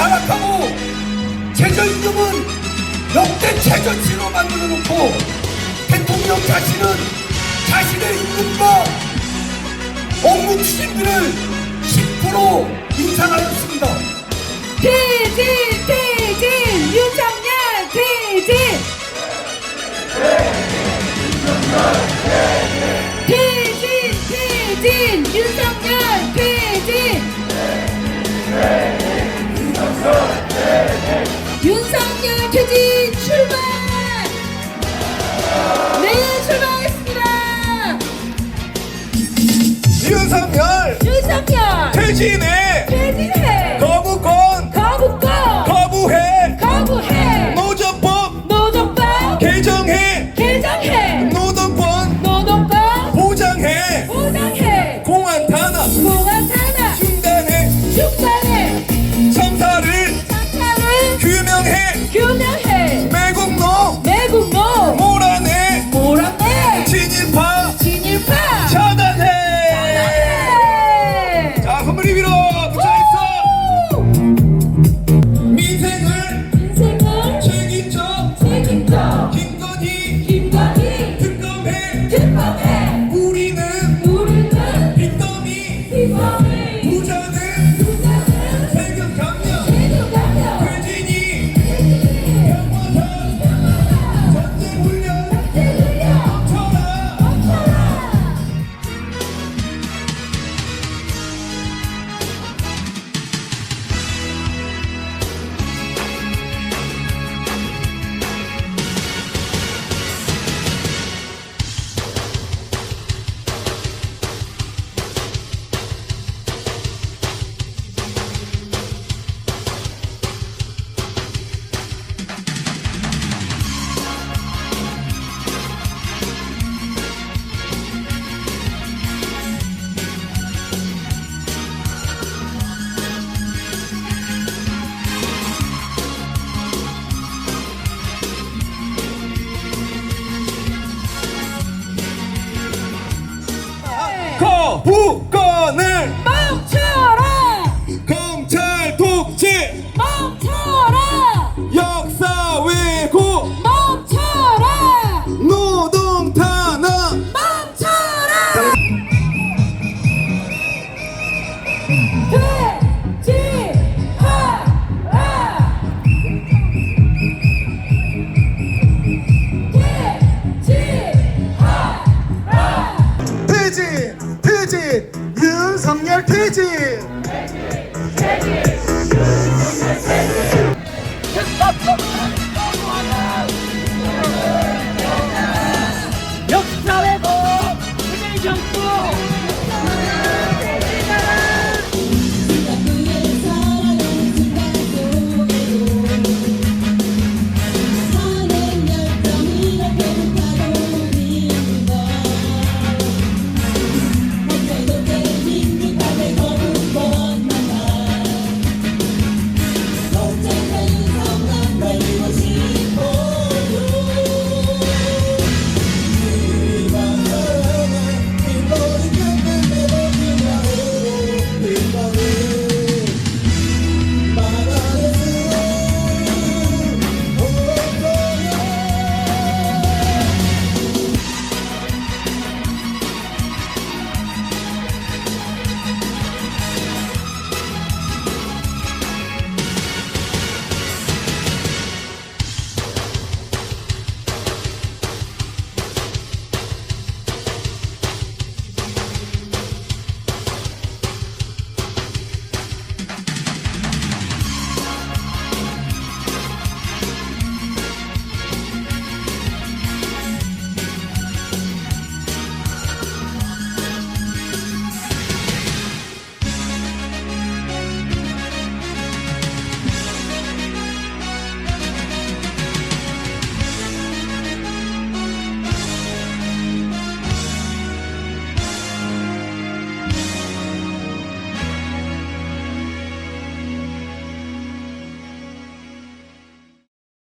타락하고 최저임금은 역대 최저치로 만들어 놓고 대통령 자신은 자신의 임금과 업무 추진비를 10% 인상하였습니다. 퇴진 퇴진 윤석열 퇴진 퇴진 퇴진 윤석열 퇴진 윤석열 퇴진 출발! 네 출발하겠습니다! 윤석열 윤석열 퇴진해! 퇴진해 거부권을 짝태진